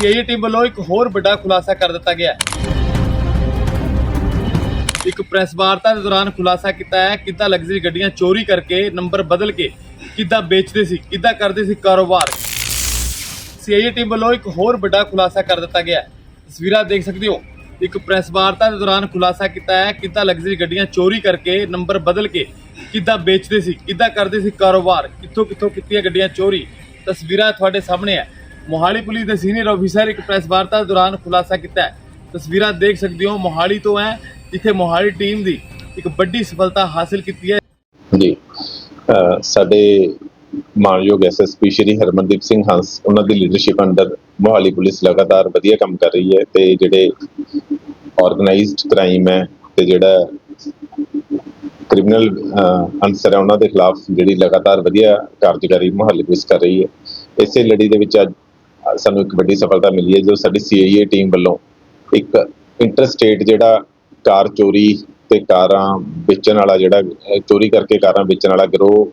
CIA team ਵੱਲੋਂ ਇੱਕ ਹੋਰ ਵੱਡਾ ਖੁਲਾਸਾ ਕਰ ਦਿੱਤਾ ਗਿਆ ਹੈ। ਇੱਕ ਪ੍ਰੈਸ ਵਾਰਤਾ ਦੇ ਦੌਰਾਨ ਖੁਲਾਸਾ ਕੀਤਾ ਹੈ ਕਿੱਦਾਂ ਲਗਜ਼ਰੀ ਗੱਡੀਆਂ ਚੋਰੀ ਕਰਕੇ ਨੰਬਰ ਬਦਲ ਕੇ ਕਿੱਦਾਂ ਵੇਚਦੇ ਸੀ, ਕਿੱਦਾਂ ਕਰਦੇ ਸੀ ਕਾਰੋਬਾਰ। ਸੀਆਈਏ ਟੀਮ ਵੱਲੋਂ ਇੱਕ ਹੋਰ ਵੱਡਾ ਖੁਲਾਸਾ ਕਰ ਦਿੱਤਾ ਗਿਆ ਹੈ। ਤਸਵੀਰਾਂ ਦੇਖ ਸਕਦੇ ਹੋ। ਇੱਕ ਪ੍ਰੈਸ ਵਾਰਤਾ ਦੇ ਦੌਰਾਨ ਖੁਲਾਸਾ ਕੀਤਾ ਹੈ ਕਿੱਦਾਂ ਲਗਜ਼ਰੀ ਗੱਡੀਆਂ ਚੋਰੀ ਕਰਕੇ ਨੰਬਰ ਬਦਲ ਕੇ ਕਿੱਦਾਂ ਵੇਚਦੇ ਸੀ, ਕਿੱਦਾਂ ਕਰਦੇ ਸੀ ਕਾਰੋਬਾਰ ਕਿੱਥੋਂ ਕਿੱਥੋਂ ਕੀਤੀਆਂ ਗੱਡੀਆਂ ਚੋਰੀ। ਤਸਵੀਰਾਂ ਤੁਹਾਡੇ ਸਾਹਮਣੇ ਹੈ। ਮੋਹਾਲੀ ਪੁਲਿਸ ਦੇ ਸੀਨੀਅਰ ਅਫੀਸਰ ਇੱਕ ਪ੍ਰੈਸ ਵਾਰਤਾ ਦੌਰਾਨ ਖੁਲਾਸਾ ਕੀਤਾ ਹੈ। ਤਸਵੀਰਾਂ ਦੇਖ ਸਕਦੇ ਹੋ, ਮੋਹਾਲੀ ਤੋਂ ਹੈ, ਜਿੱਥੇ ਮੋਹਾਲੀ ਟੀਮ ਦੀ ਇੱਕ ਵੱਡੀ ਸਫਲਤਾ ਹਾਸਲ ਕੀਤੀ ਹੈ। ਜੀ ਸਾਡੇ ਮਾਨਯੋਗ ਐਸਐਸਪੀ ਸ਼੍ਰੀ ਹਰਮਨਦੀਪ ਸਿੰਘ ਹੰਸ, ਉਹਨਾਂ ਦੀ ਲੀਡਰਸ਼ਿਪ ਅੰਡਰ ਮੋਹਾਲੀ ਪੁਲਿਸ ਲਗਾਤਾਰ ਵਧੀਆ ਕੰਮ ਕਰ ਰਹੀ ਹੈ ਤੇ ਜਿਹੜੇ ਆਰਗੇਨਾਈਜ਼ਡ ਕ੍ਰਾਈਮ ਹੈ ਤੇ ਜਿਹੜਾ ਕ੍ਰਿਮੀਨਲ ਅਨਸਰ ਹੈ ਉਹਨਾਂ ਦੇ ਖਿਲਾਫ ਜਿਹੜੀ ਲਗਾਤਾਰ ਵਧੀਆ ਕਾਰਜਕਾਰੀ ਮੋਹਾਲੀ ਪੁਲਿਸ ਕਰ ਰਹੀ ਹੈ। ਇਸੇ ਲੜੀ ਦੇ ਵਿੱਚ ਅੱਜ ਸਾਨੂੰ ਇੱਕ ਵੱਡੀ ਸਫਲਤਾ ਮਿਲੀ ਹੈ ਜੋ ਸਾਡੀ ਸੀਆਈਏ ਟੀਮ ਵੱਲੋਂ ਇੱਕ ਇੰਟਰਸਟੇਟ ਜਿਹੜਾ ਕਾਰ ਚੋਰੀ ਤੇ ਕਾਰਾਂ ਵੇਚਣ ਵਾਲਾ ਜਿਹੜਾ ਚੋਰੀ ਕਰਕੇ ਕਾਰਾਂ ਵੇਚਣ ਵਾਲਾ ਗਰੋਹ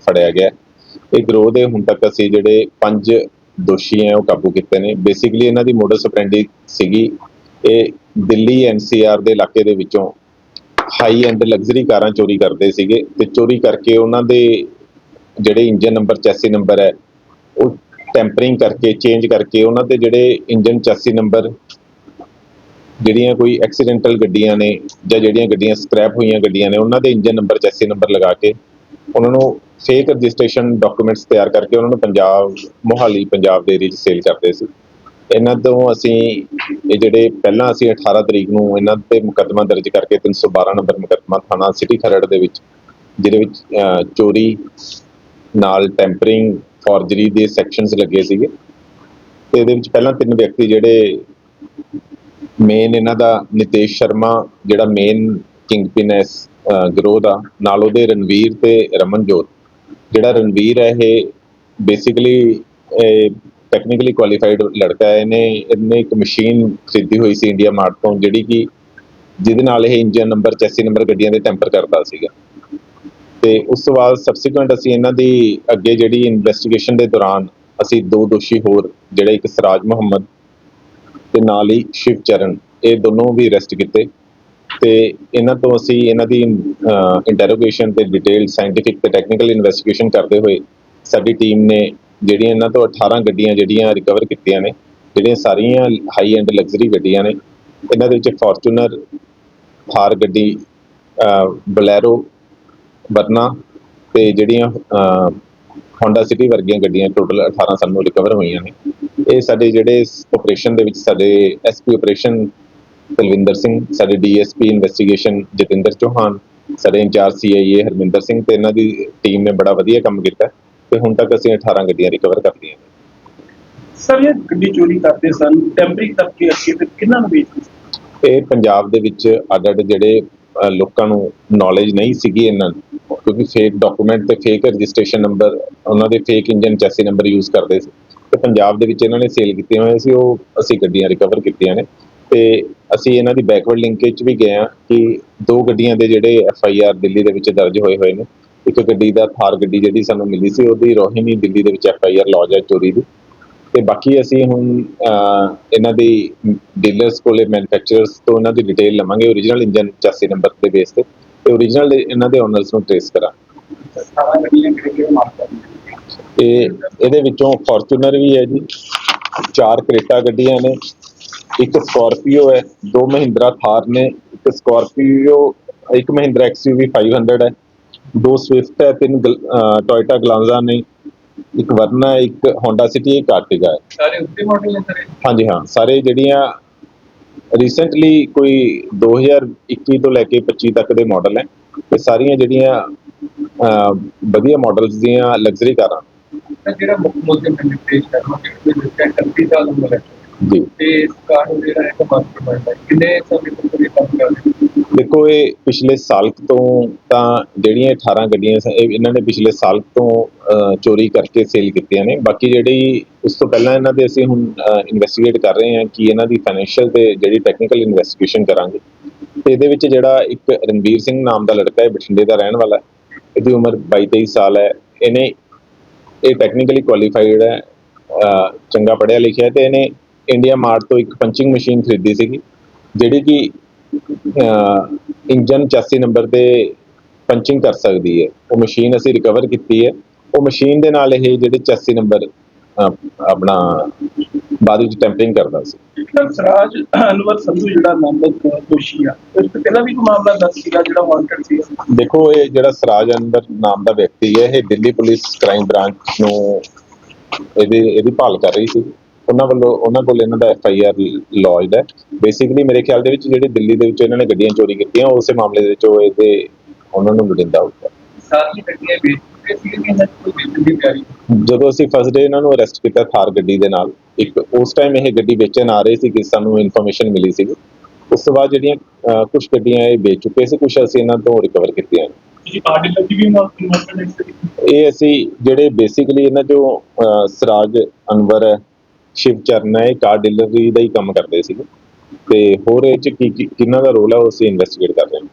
ਫੜਿਆ ਗਿਆ ਇਹ ਗਰੋਹ ਦੇ ਹੁਣ ਤੱਕ ਅਸੀਂ ਜਿਹੜੇ ਪੰਜ ਦੋਸ਼ੀ ਹੈ ਉਹ ਕਾਬੂ ਕੀਤੇ ਨੇ। ਬੇਸਿਕਲੀ ਇਹਨਾਂ ਦੀ ਮੋਡਸ ਆਪਰੈਂਡੀ ਸੀਗੀ, ਇਹ ਦਿੱਲੀ ਐਨਸੀਆਰ ਦੇ ਇਲਾਕੇ ਦੇ ਵਿੱਚੋਂ ਹਾਈ ਐਂਡ ਲਗਜ਼ਰੀ ਕਾਰਾਂ ਚੋਰੀ ਕਰਦੇ ਸੀਗੇ ਤੇ ਚੋਰੀ ਕਰਕੇ ਉਹਨਾਂ ਦੇ ਜਿਹੜੇ ਇੰਜਨ ਨੰਬਰ ਚੈਸੀ ਨੰਬਰ ਹੈ, ਉਹ ਟੈਂਪਰਿੰਗ ਕਰਕੇ ਚੇਂਜ ਕਰਕੇ ਉਹਨਾਂ 'ਤੇ ਜਿਹੜੇ ਇੰਜਨ ਚਾਸੀ ਨੰਬਰ ਜਿਹੜੀਆਂ ਕੋਈ ਐਕਸੀਡੈਂਟਲ ਗੱਡੀਆਂ ਨੇ ਜਾਂ ਜਿਹੜੀਆਂ ਗੱਡੀਆਂ ਸਕ੍ਰੈਪ ਹੋਈਆਂ ਗੱਡੀਆਂ ਨੇ, ਉਹਨਾਂ ਦੇ ਇੰਜਨ ਨੰਬਰ ਚਾਸੀ ਨੰਬਰ ਲਗਾ ਕੇ ਉਹਨਾਂ ਨੂੰ ਫੇਕ ਰਜਿਸਟ੍ਰੇਸ਼ਨ ਡਾਕੂਮੈਂਟਸ ਤਿਆਰ ਕਰਕੇ ਉਹਨਾਂ ਨੂੰ ਪੰਜਾਬ, ਮੋਹਾਲੀ, ਪੰਜਾਬ ਦੇ ਏਰੀਆ 'ਚ ਸੇਲ ਕਰਦੇ ਸੀ। ਇਹਨਾਂ ਤੋਂ ਅਸੀਂ ਇਹ ਜਿਹੜੇ ਪਹਿਲਾਂ ਅਸੀਂ 18 ਤਰੀਕ ਨੂੰ ਇਹਨਾਂ ਤੇ ਮੁਕੱਦਮਾ ਦਰਜ ਕਰਕੇ 312 ਨੰਬਰ ਮੁਕੱਦਮਾ ਥਾਣਾ ਸਿਟੀ ਖਰੜ ਦੇ ਵਿੱਚ, ਜਿਹਦੇ ਵਿੱਚ ਚੋਰੀ ਨਾਲ ਟੈਂਪਰਿੰਗ ਫੋਰਜਰੀ ਦੇ ਸੈਕਸ਼ਨਸ ਲੱਗੇ ਸੀਗੇ। ਤੇ ਇਹਦੇ ਵਿੱਚ ਪਹਿਲਾਂ ਤਿੰਨ ਵਿਅਕਤੀ ਜਿਹੜੇ ਮੇਨ ਇਹਨਾਂ ਦਾ ਨਿਤੇਸ਼ ਸ਼ਰਮਾ ਜਿਹੜਾ ਮੇਨ ਕਿੰਗਪਿਨ ਹੈ ਇਸ ਅਹ, ਗਰੋਹ ਦਾ ਨਾਲ ਉਹਦੇ ਰਣਵੀਰ ਤੇ ਰਮਨਜੋਤ। ਜਿਹੜਾ ਰਣਵੀਰ ਹੈ ਇਹ ਬੇਸਿਕਲੀ ਟੈਕਨੀਕਲੀ ਕੁਆਲੀਫਾਈਡ ਲੜਕਾ ਹੈ। ਇਹਨੇ ਇਹਨੇ ਇੱਕ ਮਸ਼ੀਨ ਖਰੀਦੀ ਹੋਈ ਸੀ ਇੰਡੀਆ ਮਾਰਟ ਤੋਂ ਜਿਹੜੀ ਕਿ ਜਿਹਦੇ ਨਾਲ ਇਹ ਇੰਜਨ ਨੰਬਰ ਚੈਸੀ ਨੰਬਰ ਗੱਡੀਆਂ ਦੇ ਟੈਂਪਰ ਕਰਦਾ ਸੀਗਾ। ਤੇ ਉਸ ਤੋਂ ਬਾਅਦ ਸਬਸੀਕੁਐਂਟ ਅਸੀਂ ਇਹਨਾਂ ਦੀ ਅੱਗੇ ਜਿਹੜੀ ਇਨਵੈਸਟੀਗੇਸ਼ਨ ਦੇ ਦੌਰਾਨ ਅਸੀਂ ਦੋ ਦੋਸ਼ੀ ਹੋਰ, ਜਿਹੜੇ ਇੱਕ ਸਰਾਜ ਮੁਹੰਮਦ ਤੇ ਨਾਲ ਹੀ ਸ਼ਿਵ ਚਰਨ, ਇਹ ਦੋਨੋਂ ਵੀ ਅਰੈਸਟ ਕੀਤੇ ਤੇ ਇਹਨਾਂ ਤੋਂ ਅਸੀਂ ਇਹਨਾਂ ਦੀ ਇੰਟਰੋਗੇਸ਼ਨ ਤੇ ਡਿਟੇਲ ਸਾਇੰਟੀਫਿਕ ਤੇ ਟੈਕਨੀਕਲ ਇਨਵੈਸਟੀਗੇਸ਼ਨ ਕਰਦੇ ਹੋਏ ਸਾਡੀ ਟੀਮ ਨੇ ਜਿਹੜੀਆਂ ਇਹਨਾਂ ਤੋਂ 18 ਗੱਡੀਆਂ ਜਿਹੜੀਆਂ ਰਿਕਵਰ ਕੀਤੀਆਂ ਨੇ, ਜਿਹੜੀਆਂ ਸਾਰੀਆਂ ਹਾਈ ਐਂਡ ਲਗਜ਼ਰੀ ਗੱਡੀਆਂ ਨੇ, ਇਹਨਾਂ ਦੇ ਵਿੱਚ ਫੋਰਚੂਨਰ ਥਾਰ ਗੱਡੀ ਬਲੈਰੋ ਵਰਨਾ ਤੇ ਜਿਹੜੀਆਂ ਹੋਂਡਾ ਸਿਟੀ ਵਰਗੀਆਂ ਗੱਡੀਆਂ ਟੋਟਲ 18 ਸਾਨੂੰ ਰਿਕਵਰ ਹੋਈਆਂ ਨੇ। ਇਹ ਸਾਡੇ ਜਿਹੜੇ ਆਪਰੇਸ਼ਨ ਦੇ ਵਿੱਚ ਸਾਡੇ ਐਸਪੀ ਆਪਰੇਸ਼ਨ ਕੁਲਵਿੰਦਰ ਸਿੰਘ ਸਾਡੇ ਡੀਐਸਪੀ ਇਨਵੈਸਟੀਗੇਸ਼ਨ ਜਤਿੰਦਰ ਚੌਹਾਨ ਸਾਡੇ ਇੰਚਾਰਜ ਸੀਆਈਏ ਹਰਮਿੰਦਰ ਸਿੰਘ ਤੇ ਇਹਨਾਂ ਦੀ ਟੀਮ ਨੇ ਬੜਾ ਵਧੀਆ ਕੰਮ ਕੀਤਾ ਤੇ ਹੁਣ ਤੱਕ ਅਸੀਂ 18 ਗੱਡੀਆਂ ਰਿਕਵਰ ਕਰ ਲਈਆਂ ਨੇ। ਸਰ ਇਹ ਗੱਡੀ ਚੋਰੀ ਕਰਦੇ ਸਨ ਟੈਂਪਰਿੰਗ ਕਰਕੇ ਅੱਗੇ ਫਿਰ ਕਿਹਨਾਂ ਨੂੰ ਵੇਚਦੇ ਇਹ ਪੰਜਾਬ ਦੇ ਵਿੱਚ ਅੱਡ-ਅੱਡ ਜਿਹੜੇ ਲੋਕਾਂ ਨੂੰ ਨੌਲੇਜ ਨਹੀਂ ਸੀਗੀ ਇਹਨਾਂ ਨੂੰ। ਕਿਉਂਕਿ ਫੇਕ ਡਾਕੂਮੈਂਟ ਤੇ ਫੇਕ ਰਜਿਸਟ੍ਰੇਸ਼ਨ ਨੰਬਰ ਉਹਨਾਂ ਦੇ fake engine chassis number use ਕਰਦੇ ਸੀ। ਤੇ ਪੰਜਾਬ ਦੇ ਵਿੱਚ ਇਹਨਾਂ ਨੇ ਸੇਲ ਕੀਤੇ ਹੋਏ ਸੀ, ਉਹ ਅਸੀਂ ਗੱਡੀਆਂ ਰਿਕਵਰ ਕੀਤੀਆਂ ਨੇ। ਤੇ ਅਸੀਂ ਇਹਨਾਂ ਦੀ ਬੈਕਵਰਡ ਲਿੰਕੇਜ 'ਚ ਵੀ ਗਏ ਆ ਕਿ ਦੋ ਗੱਡੀਆਂ ਦੇ ਜਿਹੜੇ ਐਫ ਆਈ ਆਰ ਦਿੱਲੀ ਦੇ ਵਿੱਚ ਦਰਜ ਹੋਏ ਹੋਏ ਨੇ। ਇੱਕ ਗੱਡੀ ਦਾ ਥਾਰ ਗੱਡੀ ਜਿਹੜੀ ਸਾਨੂੰ ਮਿਲੀ ਸੀ, ਉਹਦੀ ਰੋਹਿਣੀ ਦਿੱਲੀ ਦੇ ਵਿੱਚ ਐਫ ਆਈ ਆਰ ਲੌਜ ਹੈ, ਚੋਰੀ ਦੀ। ਤੇ ਬਾਕੀ ਅਸੀਂ ਹੁਣ ਇਹਨਾਂ ਦੀ ਡੀਲਰਸ ਕੋਲੇ ਮੈਨੂਫੈਕਚਰਰਸ ਤੋਂ ਇਹਨਾਂ ਦੀ ਡਿਟੇਲ ਲਵਾਂਗੇ origignal ਇੰਜਨ ਚਾਸੀ ਨੰਬਰ ਦੇ ਬੇਸ ਤੇ। ਤੇ origignal ਇਹਨਾਂ ਦੇ ਓਨਰਸ ਨੂੰ ਟ੍ਰੇਸ ਕਰਾਂ। ਤੇ ਇਹਦੇ ਵਿੱਚੋਂ ਫੋਰਚੂਨਰ ਵੀ ਹੈ ਜੀ। ਚਾਰ ਕ੍ਰੇਟਾ ਗੱਡੀਆਂ ਨੇ। ਇੱਕ ਸਕਾਰਪੀਓ ਹੈ ਦੋ ਮਹਿੰਦਰਾ ਥਾਰ ਨੇ। ਇੱਕ ਸਕਾਰਪੀਓ ਇੱਕ ਮਹਿੰਦਰਾ ਐਕਸਯੂਵੀ 500 ਹੈ। ਦੋ ਸਵਿਫਟ ਹੈ ਤਿੰਨ ਟੋਇਟਾ ਗਲਾਂਜ਼ਾ ਨੇ। ਇੱਕ ਵਰਨਾ ਇੱਕ ਹੋਂਡਾ ਸਿਟੀ ਇੱਕ ਆਰਟਿਗਾ ਹੈ। ਸਾਰੇ ਉੱਤੇ ਮਾਡਲ ਨੇ ਸਰ? ਇਹ? ਹਾਂਜੀ ਹਾਂ ਸਾਰੇ ਜਿਹੜੀਆਂ ਰੀਸੈਂਟਲੀ ਕੋਈ 2021 ਤੋਂ ਲੈ ਕੇ 25 ਤੱਕ ਦੇ ਮਾਡਲ ਹੈ ਤੇ ਸਾਰੀਆਂ ਜਿਹੜੀਆਂ ਵਧੀਆ ਮਾਡਲਸ ਦੀਆਂ ਲਗਜ਼ਰੀ ਕਾਰਾਂ। ਜਿਹੜਾ ਮੁੱਖ ਮੁੱਦੇ ਮੈਨੂੰ ਪੇਸ਼ ਕਰਨਾ ਕਿ ਕੰਟਰੀ ਦਾ ਨੰਬਰ ਹੈ। ਜੀ। ਤੇ ਇਸ ਕਾਰ ਨੂੰ ਜਿਹੜਾ ਹੈ ਮਾਸਟਰਮਾਈਂਡ ਹੈ ਕਿੰਨੇ ਸਮੇਂ ਤੋਂ ਇਹ ਕੰਮ ਕਰ ਰਹੇ ਹੋ? ਦੇਖੋ ਇਹ ਪਿਛਲੇ ਸਾਲ ਤੋਂ ਤਾਂ ਜਿਹੜੀਆਂ 18 ਗੱਡੀਆਂ ਸੀ ਇਹ ਇਹਨਾਂ ਨੇ ਪਿਛਲੇ ਸਾਲ ਤੋਂ ਚੋਰੀ ਕਰਕੇ ਸੇਲ ਕੀਤੀਆਂ ਨੇ। ਬਾਕੀ ਜਿਹੜੀ ਉਸ ਤੋਂ ਪਹਿਲਾਂ ਇਹਨਾਂ ਦੇ ਅਸੀਂ ਹੁਣ ਇਨਵੈਸਟੀਗੇਟ ਕਰ ਰਹੇ ਹਾਂ ਕਿ ਇਹਨਾਂ ਦੀ ਫਾਈਨੈਂਸ਼ੀਅਲ ਤੇ ਜਿਹੜੀ ਟੈਕਨੀਕਲ ਇਨਵੈਸਟੀਗੇਸ਼ਨ ਕਰਾਂਗੇ। ਤੇ ਇਹਦੇ ਵਿੱਚ ਜਿਹੜਾ ਇੱਕ ਰਣਵੀਰ ਸਿੰਘ ਨਾਮ ਦਾ ਲੜਕਾ ਹੈ ਬਠਿੰਡੇ ਦਾ ਰਹਿਣ ਵਾਲਾ ਹੈ ਇਹਦੀ ਉਮਰ 22 23 ਸਾਲ ਹੈ। ਇਹਨੇ ਇਹ ਟੈਕਨੀਕਲੀ ਕੁਆਲੀਫਾਈਡ ਹੈ ਚੰਗਾ ਪੜ੍ਹਿਆ ਲਿਖਿਆ ਤੇ ਇਹਨੇ ਇੰਡੀਆ ਮਾਰਟ ਤੋਂ ਇੱਕ ਪੰਚਿੰਗ ਮਸ਼ੀਨ ਖਰੀਦੀ ਸੀਗੀ ਜਿਹੜੀ ਕਿ ਇੰਜਨ ਚੈਸੀ ਨੰਬਰ ਤੇ ਪੰਚਿੰਗ ਕਰ ਸਕਦੀ ਹੈ। ਉਹ ਮਸ਼ੀਨ ਅਸੀਂ ਰਿਕਵਰ ਕੀਤੀ ਹੈ। ਉਹ ਮਸ਼ੀਨ ਦੇ ਨਾਲ ਇਹ ਜਿਹੜੇ ਚੈਸੀ ਨੰਬਰ ਆਪਣਾ ਬਾਅਦ ਵਿੱਚ ਟੈਂਪਰਿੰਗ ਕਰਦਾ ਸੀ। ਸਰ ਸਰਾਜ ਅਨਵਰ ਸੰਧੂ ਜਿਹੜਾ ਨਾਮਜ਼ਦ ਦੋਸ਼ੀ ਆ। ਉਸ ਤੇ ਪਹਿਲਾਂ ਵੀ ਕੋਈ ਮਾਮਲਾ ਦਰਜ ਸੀਗਾ ਜਿਹੜਾ ਵਾਂਟਡ ਸੀ? ਦੇਖੋ ਇਹ ਜਿਹੜਾ ਸਰਾਜ ਅਨਵਰ ਨਾਮ ਦਾ ਵਿਅਕਤੀ ਹੈ ਇਹ ਦਿੱਲੀ ਪੁਲਿਸ ਕ੍ਰਾਈਮ ਬ੍ਰਾਂਚ ਨੂੰ ਇਹਦੀ ਇਹਦੀ ਭਾਲ ਕਰ ਰਹੀ ਸੀ। ਉਹਨਾਂ ਵੱਲੋਂ ਉਹਨਾਂ ਕੋਲ ਇਹਨਾਂ ਦਾ ਐਫ ਆਈ ਆਰ ਲੌਜਡ ਹੈ। ਬੇਸਿਕਲੀ ਮੇਰੇ ਖਿਆਲ ਦੇ ਵਿੱਚ ਜਿਹੜੇ ਦਿੱਲੀ ਦੇ ਵਿੱਚ ਇਹਨਾਂ ਨੇ ਗੱਡੀਆਂ ਚੋਰੀ ਕੀਤੀਆਂ ਉਸੇ ਮਾਮਲੇ ਦੇ ਵਿੱਚ ਉਹ ਇਹਦੇ ਉਹਨਾਂ ਨੂੰ ਲੋੜਿੰਦਾ ਹੋਊਗਾ। ਸਾਰੀ ਗੱਡੀਆਂ ਵੇਚ ਸੀ ਕਿ ਇਹਨਾਂ ਕੋਈ ਵੇਚਣ ਦੀ ਤਿਆਰੀ ਜਦੋਂ ਅਸੀਂ ਫਸਟ ਡੇ ਇਹਨਾਂ ਨੂੰ ਅਰੈਸਟ ਕੀਤਾ ਥਾਰ ਗੱਡੀ ਦੇ ਨਾਲ ਇੱਕ ਉਸ ਟਾਈਮ ਇਹ ਗੱਡੀ ਵੇਚਣ ਆ ਰਹੇ ਸੀ ਕਿ ਸਾਨੂੰ ਇਨਫੋਰਮੇਸ਼ਨ ਮਿਲੀ ਸੀ। ਉਸ ਤੋਂ ਬਾਅਦ ਜਿਹੜੀਆਂ ਕੁਝ ਗੱਡੀਆਂ ਇਹ ਵੇਚ ਚੁੱਕੇ ਸੀ ਕੁਝ ਅਸੀਂ ਇਹਨਾਂ ਤੋਂ ਰਿਕਵਰ ਕੀਤੀਆਂ। ਇਹ ਅਸੀਂ ਜਿਹੜੇ ਬੇਸਿਕਲੀ ਇਹਨਾਂ ਜੋ ਅਹ, ਸਰਾਜ ਅਨਵਰ ਹੈ ਸ਼ਿਵ ਚਰਨ ਹੈ ਇਹ ਕਾਰ ਡੀਲਰੀ ਦਾ ਹੀ ਕੰਮ ਕਰਦੇ ਸੀਗੇ। ਤੇ ਹੋਰ ਇਹ ਚ ਕੀ ਕੀ- ਕਿਹਨਾਂ ਦਾ ਰੋਲ ਹੈ ਉਹ ਅਸੀਂ ਇਨਵੈਸਟੀਗੇਟ ਕਰ ਰਹੇ ਹਾਂ।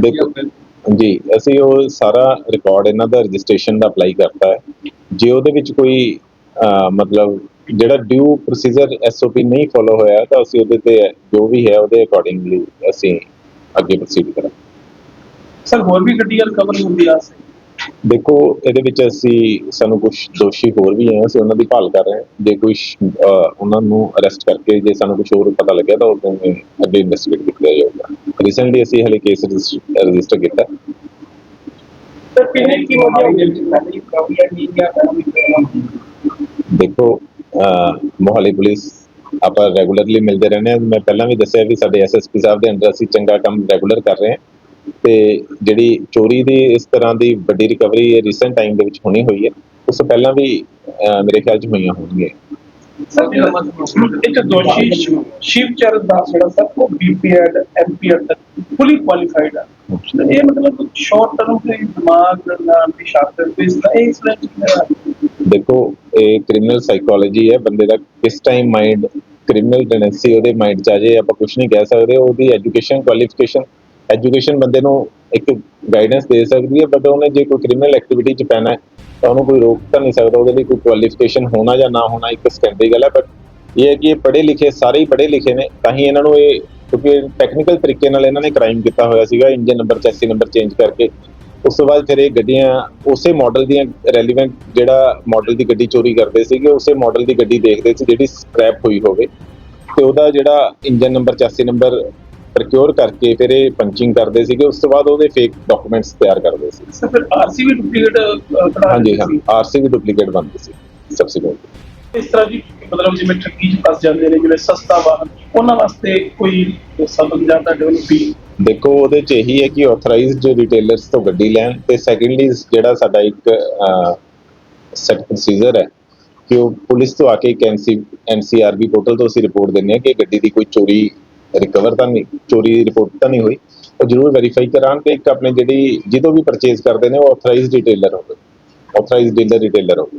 ਦੇਖੋ ਜੀ ਅਸੀਂ ਉਹ ਸਾਰਾ ਰਿਕਾਰਡ ਇਹਨਾਂ ਦਾ ਰਜਿਸਟ੍ਰੇਸ਼ਨ ਦਾ ਅਪਲਾਈ ਕਰਤਾ ਹੈ। ਜੇ ਉਹਦੇ ਵਿੱਚ ਕੋਈ ਅਹ, ਮਤਲਬ ਜਿਹੜਾ ਡਿਊ ਪ੍ਰੋਸੀਜਰ ਐਸਓਪੀ ਨਹੀਂ ਫੋਲੋ ਹੋਇਆ ਤਾਂ ਅਸੀਂ ਉਹਦੇ ਤੇ ਜੋ ਵੀ ਹੈ ਉਹਦੇ ਅਕੋਰਡਿੰਗਲੀ ਅਸੀਂ ਅੱਗੇ ਪ੍ਰੋਸੀਡ ਕਰਾਂਗੇ। ਸਰ ਹੋਰ ਵੀ ਗੱਡੀਆਂ ਰਿਕਵਰ ਹੁੰਦੀਆਂ। ਆ ਦੇਖੋ ਇਹਦੇ ਵਿੱਚ ਅਸੀਂ ਸਾਨੂੰ ਕੁਝ ਦੋਸ਼ੀ ਹੋਰ ਵੀ ਹੈ ਅਸੀਂ ਉਹਨਾਂ ਦੀ ਭਾਲ ਕਰ ਰਹੇ ਹਾਂ। ਜੇ ਕੋਈ ਉਹਨਾਂ ਨੂੰ ਅਰੈਸਟ ਕਰਕੇ ਜੇ ਸਾਨੂੰ ਕੁਝ ਹੋਰ ਪਤਾ ਲੱਗਿਆ ਤਾਂ ਉਹ ਅੱਗੇ ਇਨਵੈਸਟੀਗੇਟ ਕੀਤਾ ਜਾਊਗਾ। ਰੀਸੈਂਟਲੀ ਅਸੀਂ ਹਲੇ ਕੇਸ ਰਜਿਸਟਰ ਕੀਤਾ। ਸਰ ਕਿੰਨੇ ਹੋਈ ਹੈ ਦੇਖੋ ਅਹ ਮੋਹਾਲੀ ਪੁਲਿਸ ਆਪਾਂ ਰੈਗੂਲਰਲੀ ਮਿਲਦੇ ਰਹਿੰਦੇ ਹਾਂ। ਮੈਂ ਪਹਿਲਾਂ ਵੀ ਦੱਸਿਆ ਵੀ ਸਾਡੇ ਐਸਐਸਪੀ ਸਾਹਿਬ ਦੇ ਅੰਡਰ ਅਸੀਂ ਚੰਗਾ ਕੰਮ ਰੈਗੂਲਰ ਕਰ ਰਹੇ ਹਾਂ। ਤੇ ਜਿਹੜੀ ਚੋਰੀ ਦੀ ਇਸ ਤਰ੍ਹਾਂ ਦੀ ਵੱਡੀ ਰਿਕਵਰੀ ਇਹ ਰੀਸੈਂਟ ਟਾਈਮ ਦੇ ਵਿੱਚ ਹੋਣੀ ਹੋਈ ਹੈ ਉਸ ਤੋਂ ਪਹਿਲਾਂ ਵੀ ਮੇਰੇ ਖਿਆਲ 'ਚ ਹੋਈਆਂ ਹੋਣਗੀਆਂ। ਸਰ ਇੱਕ ਦੋਸ਼ੀ ਸ਼ਿਵ ਚਰਨ ਦਾਸ ਜਿਹੜਾ ਸਰ ਉਹ ਬੀਪੀਐਡ ਐਮਪੀਐਡ ਤੱਕ ਫੁੱਲੀ ਕੁਆਲੀਫਾਈਡ ਆ। ਤੇ ਇਹ ਮਤਲਬ ਸ਼ਾਰਟ ਟਰਮ ਤੇ ਦਿਮਾਗ ਨਾਲ ਵੀ ਸ਼ਾਸਤਰ ਤੇ ਇਸ ਤਰ੍ਹਾਂ ਇਹ ਇਸ ਤਰ੍ਹਾਂ ਦੇਖੋ ਇਹ ਕ੍ਰਿਮੀਨਲ ਸਾਈਕੋਲੋਜੀ ਹੈ ਬੰਦੇ ਦਾ ਕਿਸ ਟਾਈਮ ਮਾਈਂਡ ਕ੍ਰਿਮੀਨਲ ਟੈਂਡੈਂਸੀ ਉਹਦੇ ਮਾਈਂਡ 'ਚ ਆ ਜਾਏ ਆਪਾਂ ਕੁਝ ਨਹੀਂ ਕਹਿ ਸਕਦੇ ਉਹਦੀ ਐਜੂਕੇਸ਼ਨ ਕੁਆਲੀਫਿਕੇਸ਼ਨ ਐਜੂਕੇਸ਼ਨ ਬੰਦੇ ਨੂੰ ਇੱਕ ਗਾਈਡੈਂਸ ਦੇ ਸਕਦੀ ਹੈ ਬਟ ਉਹਨੇ ਜੇ ਕੋਈ ਕ੍ਰਿਮੀਨਲ ਐਕਟੀਵਿਟੀ 'ਚ ਪੈਣਾ ਹੈ, ਤਾਂ ਉਹਨੂੰ ਕੋਈ ਰੋਕ ਤਾਂ ਨਹੀਂ ਸਕਦਾ, ਉਹਦੇ ਲਈ ਕੋਈ ਕੁਆਲੀਫਿਕੇਸ਼ਨ ਹੋਣਾ ਜਾਂ ਨਾ ਹੋਣਾ ਇੱਕ ਸੈਕੰਡਰੀ ਗੱਲ ਹੈ ਬਟ ਇਹ ਹੈ ਕਿ ਇਹ ਪੜ੍ਹੇ ਲਿਖੇ, ਸਾਰੇ ਹੀ ਪੜ੍ਹੇ ਲਿਖੇ ਨੇ, ਤਾਂ ਹੀ ਇਹਨਾਂ ਨੂੰ ਇਹ ਕਿਉਂਕਿ ਟੈਕਨੀਕਲ ਤਰੀਕੇ ਨਾਲ ਇਹਨਾਂ ਨੇ ਕ੍ਰਾਈਮ ਕੀਤਾ ਹੋਇਆ ਸੀਗਾ engine number chassis number change ਕਰਕੇ। ਉਸ ਤੋਂ ਬਾਅਦ ਫਿਰ ਇਹ ਗੱਡੀਆਂ, ਉਸੇ ਮਾਡਲ ਦੀਆਂ ਰੈਲੀਵੈਂਟ ਜਿਹੜਾ ਮਾਡਲ ਦੀ ਗੱਡੀ ਚੋਰੀ ਕਰਦੇ ਸੀਗੇ, ਉਸੇ ਮਾਡਲ ਦੀ ਗੱਡੀ ਦੇਖਦੇ ਸੀ, ਜਿਹੜੀ ਸਕ੍ਰੈਪ ਹੋਈ ਹੋਵੇ। ਤੇ ਉਹਦਾ ਜਿਹੜਾ engine number chassis number procure ਕਰਕੇ ਫਿਰ ਇਹ ਪੰਚਿੰਗ ਕਰਦੇ ਸੀਗੇ ਉਸ ਤੋਂ ਬਾਅਦ ਉਹਦੇ ਫੇਕ ਡਾਕੂਮੈਂਟਸ ਤਿਆਰ ਕਰਦੇ ਸੀ। ਸਰ ਫਿਰ ਆਰਸੀ ਵੀ ਡੁਪਲੀਕੇਟ ਹਾਂਜੀ ਹਾਂ। ਆਰਸੀ ਵੀ ਡੁਪਲੀਕੇਟ ਬਣਦੇ ਸੀ ਸਬਸੀਕੁਐਂਟਲੀ ਇਸ ਤਰ੍ਹਾਂ ਦੀ ਮਤਲਬ ਜਿਵੇਂ ਠੱਗੀ ਚ ਫਸ ਜਾਂਦੇ ਨੇ ਜਿਹੜੇ ਸਸਤਾ ਵਾਹਨ ਉਹਨਾਂ ਵਾਸਤੇ ਕੋਈ ਸਬਕ ਜਾਂ ਤੁਹਾਡੇ ਵੱਲੋਂ ਵੀ ਦੇਖੋ ਉਹਦੇ ਚ ਇਹੀ ਹੈ ਕਿ ਆਥੋਰਾਈਜ਼ਡ ਰਿਟੇਲਰਸ ਤੋਂ ਗੱਡੀ ਲੈਣ ਤੇ ਸੈਕੰਡਲੀ ਜਿਹੜਾ ਸਾਡਾ ਇੱਕ ਸੈਟ ਪ੍ਰੋਸੀਜਰ ਹੈ ਕਿ ਉਹ ਪੁਲਿਸ ਤੋਂ ਆ ਕੇ ਇੱਕ ਐਨਸੀ ਐਨਸੀਆਰਬੀ ਪੋਰਟਲ ਤੋਂ ਅਸੀਂ ਰਿਪੋਰਟ ਦਿੰਦੇ ਹਾਂ ਕਿ ਗੱਡੀ ਦੀ ਕੋਈ ਚੋਰੀ ਰਿਕਵਰ ਤਾਂ ਨਹੀਂ, ਚੋਰੀ ਰਿਪੋਰਟ ਤਾਂ ਨਹੀਂ ਹੋਈ। ਉਹ ਜ਼ਰੂਰ ਵੈਰੀਫਾਈ ਕਰਾਉਣ ਤੇ ਇੱਕ ਆਪਣੇ ਜਿਹੜੀ, ਜਦੋਂ ਵੀ ਪਰਚੇਜ਼ ਕਰਦੇ ਨੇ, ਉਹ ਆਥੋਰਾਈਜ਼ਡ ਰਿਟੇਲਰ ਹੋਵੇ। ਆਥੋਰਾਈਜ਼ਡ ਡੀਲਰ ਰਿਟੇਲਰ ਹੋਵੇ।